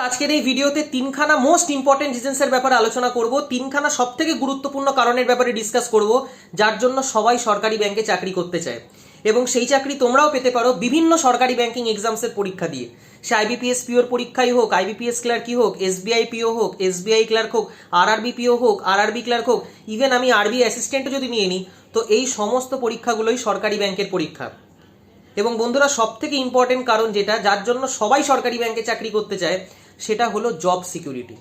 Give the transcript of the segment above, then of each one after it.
আজকের এই ভিডিওতে তিনখানা মোস্ট ইম্পর্টেন্ট রিজনসের ব্যাপারে আলোচনা করব, তিনখানা সব থেকে গুরুত্বপূর্ণ কারণের ব্যাপারে ডিসকাস করব, যার জন্য সবাই সরকারি ব্যাংকে চাকরি করতে চায়। এবং সেই চাকরি তোমরাও পেতে পারো বিভিন্ন সরকারি ব্যাংকিং এক্সামসের পরীক্ষা দিয়ে। সে আইবিপিএস পিওর পরীক্ষাই হোক আইবিপিএস ক্লার্কই হোক এসবিআই পিও হোক এসবিআই ক্লার্ক হোক আরআরবি পিও হোক আরআরবি ক্লার্ক হোক ইভেন আমি আরবি অ্যাসিস্ট্যান্টও যদি নিয়ে নিই তো এই সমস্ত পরীক্ষাগুলোই সরকারি ব্যাংকের পরীক্ষা। এবং বন্ধুরা সব থেকে ইম্পর্টেন্ট কারণ যেটা, যার জন্য সবাই সরকারি ব্যাংকে চাকরি করতে চায় সেটা হলো জব সিকিউরিটি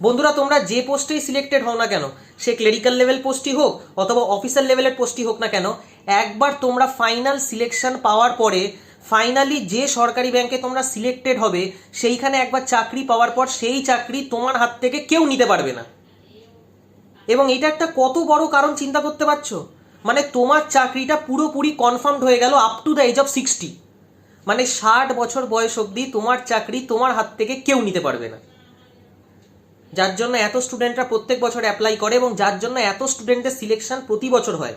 বন্ধুরা, তোমরা যে পোস্টেই সিলেক্টেড হও না কেন, সে ক্লেরিক্যাল লেভেল পোস্টই হোক অথবা অফিসার লেভেলের পোস্টই হোক না কেন, একবার তোমরা ফাইনাল সিলেকশন পাওয়ার পরে ফাইনালি যে সরকারি ব্যাংকে তোমরা সিলেক্টেড হবে, সেইখানে একবার চাকরি পাওয়ার পর সেই চাকরি তোমার হাত থেকে কেউ নিতে পারবে না। এবং এটা একটা কত বড় কারণ চিন্তা করতে পারছ? মানে তোমার চাকরিটা পুরোপুরি কনফার্মড হয়ে গেল up to the age of sixty মানে ষাট বছর বয়স অবধি তোমার চাকরি তোমার হাত থেকে কেউ নিতে পারবে না। যার জন্য এত স্টুডেন্টরা প্রত্যেক বছর অ্যাপ্লাই করে এবং যার জন্য এত স্টুডেন্টদের সিলেকশন প্রতি বছর হয়।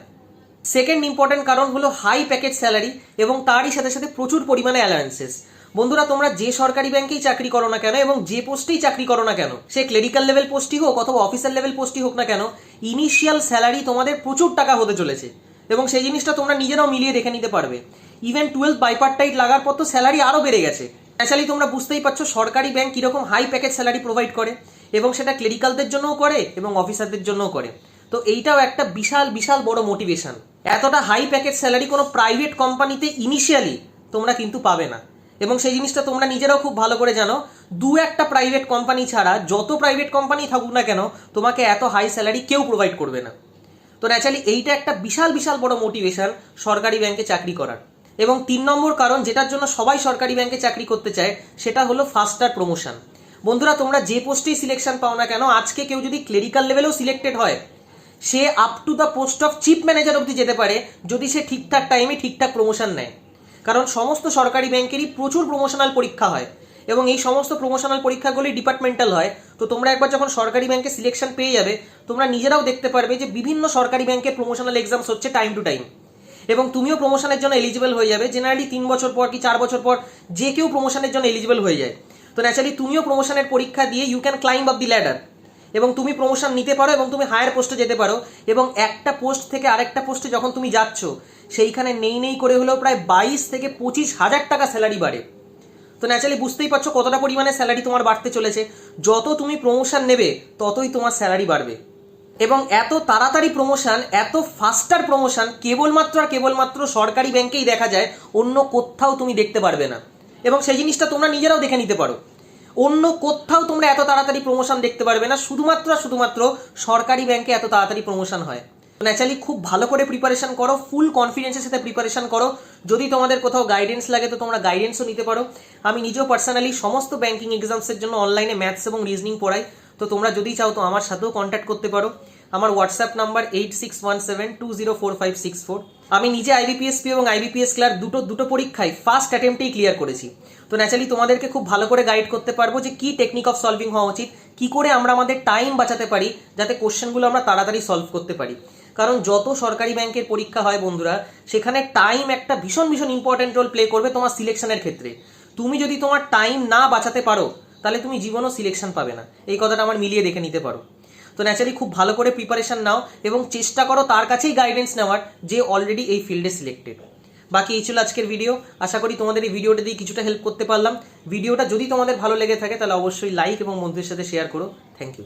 সেকেন্ড ইম্পর্টেন্ট কারণ হলো হাই প্যাকেজ স্যালারি এবং তারই সাথে সাথে প্রচুর পরিমাণে অ্যালায়েন্সেস বন্ধুরা, তোমরা যে সরকারি ব্যাংকেই চাকরি করো না কেন এবং যে পোস্টেই চাকরি করো না কেন, সে ক্লেরিক্যাল লেভেল পোস্টই হোক অথবা অফিসার লেভেল পোস্টই হোক না কেন ইনিশিয়াল স্যালারি তোমাদের প্রচুর টাকা হতে চলেছে। এবং সেই জিনিসটা তোমরা নিজেরাও মিলিয়ে দেখে নিতে পারবে। ইভেন টুয়েলভ বাইপারটাইট লাগার পর তো স্যালারি আরও বেড়ে গেছে। ন্যাচারালি তোমরা বুঝতেই পারছ সরকারি ব্যাংক কীরকম হাই প্যাকেজ স্যালারি প্রোভাইড করে এবং সেটা ক্লেরিক্যালদের জন্যও করে এবং অফিসারদের জন্যও করে। তো এইটাও একটা বিশাল বিশাল বড় মোটিভেশন এতটা হাই প্যাকেজ স্যালারি কোনো প্রাইভেট কোম্পানিতে ইনিশিয়ালি তোমরা কিন্তু পাবে না। এবং সেই জিনিসটা তোমরা নিজেরাও খুব ভালো করে জানো, দু একটা প্রাইভেট কোম্পানি ছাড়া যত প্রাইভেট কোম্পানি থাকুক না কেন, তোমাকে এত হাই স্যালারি কেউ প্রোভাইড করবে না। তো ন্যাচারালি এইটা একটা বিশাল বিশাল বড় মোটিভেশন সরকারি ব্যাংকে চাকরি করার। এবং তিন নম্বর কারণ যেটার জন্য সবাই সরকারি ব্যাংকে চাকরি করতে চায়, সেটা হলো ফাস্টার প্রমোশন বন্ধুরা, তোমরা যে পোস্টেই সিলেকশন পাও না কেন, আজকে কেউ যদি ক্লেরিক্যাল লেভেলেও সিলেক্টেড হয়, সে up to the post of chief manager অবধি যেতে পারে, যদি সে ঠিকঠাক টাইমে ঠিকঠাক প্রমোশন নেয়। কারণ সমস্ত সরকারি ব্যাংকেরই প্রচুর প্রমোশনাল পরীক্ষা হয় এবং এই সমস্ত প্রমোশনাল পরীক্ষাগুলি ডিপার্টমেন্টাল হয়। তো তোমরা একবার যখন সরকারি ব্যাংকে সিলেকশন পেয়ে যাবে, তোমরা নিজেরাও দেখতে পারবে যে বিভিন্ন সরকারি ব্যাংকের প্রমোশনাল এক্সামস হচ্ছে টাইম টু টাইম এবং তুমিও প্রমোশনের জন্য এলিজিবল হয়ে যাবে। জেনারেলি তিন বছর পর কি চার বছর পর যে কেউ প্রমোশনের জন্য এলিজিবল হয়ে যায়। তো ন্যাচারালি তুমিও প্রমোশনের পরীক্ষা দিয়ে you can climb up the ladder এবং তুমি প্রমোশন নিতে পারো এবং তুমি হায়ার পোস্টে যেতে পারো। এবং একটা পোস্ট থেকে আরেকটা পোস্টে যখন তুমি যাচ্ছ, সেইখানে নেই নেই করে হলেও প্রায় বাইশ থেকে পঁচিশ হাজার টাকা স্যালারি বাড়ে। তো ন্যাচারালি বুঝতেই পারছ কতটা পরিমাণে স্যালারি তোমার বাড়তে চলেছে। যত তুমি প্রমোশন নেবে, ততই তোমার স্যালারি বাড়বে। এবং এত তাড়াতাড়ি প্রমোশন এত ফাস্টার প্রমোশন কেবলমাত্র আর কেবলমাত্র সরকারি ব্যাংকেই দেখা যায়, অন্য কোথাও তুমি দেখতে পারবে না। এবং সেই জিনিসটা তোমরা নিজেরাও দেখে নিতে পারো। অন্য কোথাও তোমরা এত তাড়াতাড়ি প্রমোশন দেখতে পারবে না, শুধুমাত্র শুধুমাত্র সরকারি ব্যাংকে এত তাড়াতাড়ি প্রমোশন হয়। ন্যাচারালি খুব ভালো করে প্রিপারেশন করো ফুল কনফিডেন্সের সাথে প্রিপারেশন করো। যদি তোমাদের কোথাও গাইডেন্স লাগে তো তোমরা গাইডেন্সও নিতে পারো। আমি নিজেও পার্সোনালি সমস্ত ব্যাংকিং এক্সামসের জন্য অনলাইনে ম্যাথস এবং রিজনিং পড়াই। তো তোমরা যদি চাও তো আমার সাথেও কন্ট্যাক্ট করতে পারো। আমার WhatsApp number eight six one seven two zero four five six four আমি নিজে আইবিপিএসপি এবং আইবিপিএস ক্লার্ক দুটো দুটো পরীক্ষায় ফার্স্ট অ্যাটেম্পটেই ক্লিয়ার করেছি। তো ন্যাচারালি তোমাদেরকে খুব ভালো করে গাইড করতে পারব যে কি টেকনিক অফ সলভিং হওয়া উচিত, কি করে আমরা আমাদের টাইম বাঁচাতে পারি, যাতে কোশ্চেনগুলো আমরা তাড়াতাড়ি সলভ করতে পারি। কারণ যত সরকারি ব্যাংকের পরীক্ষা হয় বন্ধুরা, সেখানে টাইম একটা ভীষণ ভীষণ ইম্পর্টেন্ট রোল প্লে করবে তোমার সিলেকশনের ক্ষেত্রে। তুমি যদি তোমার টাইম না বাঁচাতে পারো তাহলে তুমি জীবনও সিলেকশন পাবে না। এই কথাটা আমার মিলিয়ে দেখে নিতে পারো। তো ন্যাচারালি খুব ভালো করে প্রিপারেশান নাও এবং চেষ্টা করো তার কাছেই গাইডেন্স নেওয়ার যে অলরেডি এই ফিল্ডে সিলেক্টেড বাকি এই ছিল আজকের ভিডিও আশা করি তোমাদের এই ভিডিওটা দিয়ে কিছুটা হেল্প করতে পারলাম। ভিডিওটা যদি তোমাদের ভালো লেগে থাকে তাহলে অবশ্যই লাইক এবং বন্ধুদের সাথে শেয়ার করো। Thank you